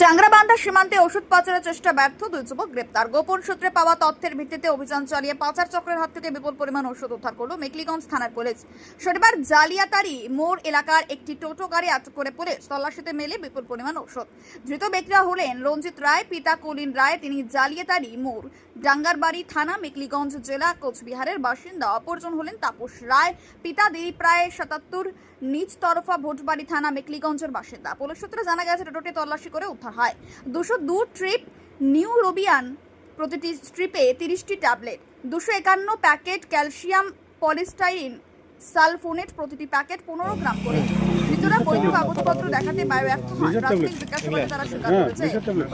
চাংরাবান্ধা সীমান্তে ওষুধ পাচারের চেষ্টা ব্যর্থ। দুই যুবক গ্রেপ্তার। গোপন সূত্রে পাওয়া তথ্যের ভিত্তিতে অভিযান চালিয়ে পাচার চক্রের হাত থেকে বিপুল পরিমাণ ওষুধ উদ্ধার করল মেকলিগঞ্জ থানার পুলিশ। শনিবার জালিয়াতারি মোড় এলাকার একটি টোটো গাড়ি আটক করে পুলিশ। তল্লাশিতে মেলে বিপুল পরিমাণ ওষুধ। ধৃত ব্যক্তিরা হলেন রঞ্জিত রায়, পিতা কলিন রায়, তিনি জালিয়াতারি মোড়। ডাঙ্গারবাড়ি থানা, মেকলিগঞ্জ জেলা, কোচবিহারের বাসিন্দা অপরজন হলেন তাপস রায়। পিতা দিলীপ রায় সাতাত্তর, নিজ তরফা ভোটবাড়ি থানা, মেকলিগঞ্জের বাসিন্দা। পুলিশ সূত্রে জানা গেছে, টোটোটি তল্লাশি করে উদ্ধার হয়। দুশো দু ট্রিপ নিউ রোবিয়ান প্রতিটি স্ট্রিপে তিরিশটি ট্যাবলেট। দুশো একান্ন প্যাকেট ক্যালসিয়াম পলিস্টাইরিন সালফোনেট প্রতিটি প্যাকেট পনেরো গ্রাম করে। ধৃতরা কাগজপত্র দেখাতে ব্যর্থ হন প্রাথমিক জিজ্ঞাসাবাদে তারা স্বীকার করেছে।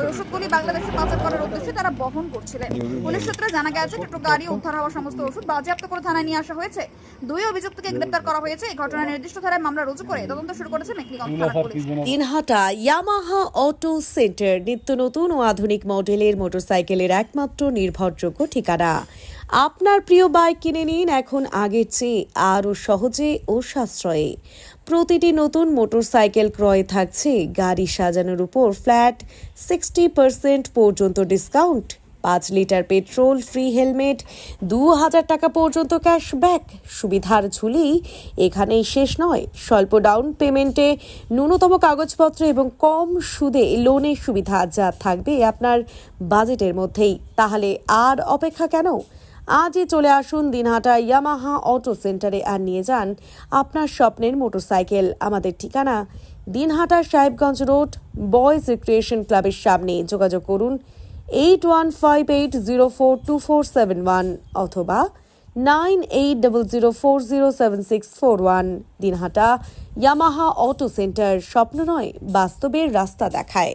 ওই ওষুধগুলি বাংলাদেশে পাচার করার উদ্দেশ্যে তারা বহন করছিলেন। পুলিশ সূত্রে জানা গেছে গাড়ি উদ্ধার হওয়া সমস্ত ওষুধ বাজেয়াপ্ত করে থানায় নিয়ে আসা হয়েছে। দুই অভিযুক্তকে গ্রেপ্তার করা হয়েছে। এই ঘটনায় নির্দিষ্ট ধারায় মামলা রুজু করে তদন্ত শুরু করেছে মেকলিগঞ্জ থানা police. Dinhata Yamaha auto centre নিত্য নতুন ও আধুনিক মডেলের মোটরসাইকেলের একমাত্র নির্ভরযোগ্য ঠিকানা। আপনার প্রিয় বাইক কিনে নিন এখন আগের চেয়ে আরও সহজে ও সাশ্রয়ে। প্রতিটি নতুন মোটরসাইকেল ক্রয়ে থাকছে গাড়ি সাজানোর উপর ফ্ল্যাট সিক্সটি পার্সেন্ট পর্যন্ত ডিসকাউন্ট পাঁচ লিটার পেট্রোল ফ্রি হেলমেট দু হাজার টাকা পর্যন্ত ক্যাশব্যাক সুবিধার ঝুলি এখানেই শেষ নয়। স্বল্প ডাউন পেমেন্টে ন্যূনতম কাগজপত্র এবং কম সুদে লোনের সুবিধা যা থাকবে আপনার বাজেটের মধ্যেই। তাহলে আর অপেক্ষা কেন? আজই চলে আসুন দিনহাটা ইয়ামাহা অটো সেন্টারে আর নিয়ে যান আপনার স্বপ্নের মোটরসাইকেল। আমাদের ঠিকানা Dinhata Sahebganj road, boys recreation ক্লাবের সামনে। যোগাযোগ করুন eight one five eight zero four two four seven one অথবা nine eight double zero four zero seven six four one. Dinhata Yamaha auto centre স্বপ্ন নয়, বাস্তবের রাস্তা দেখায়।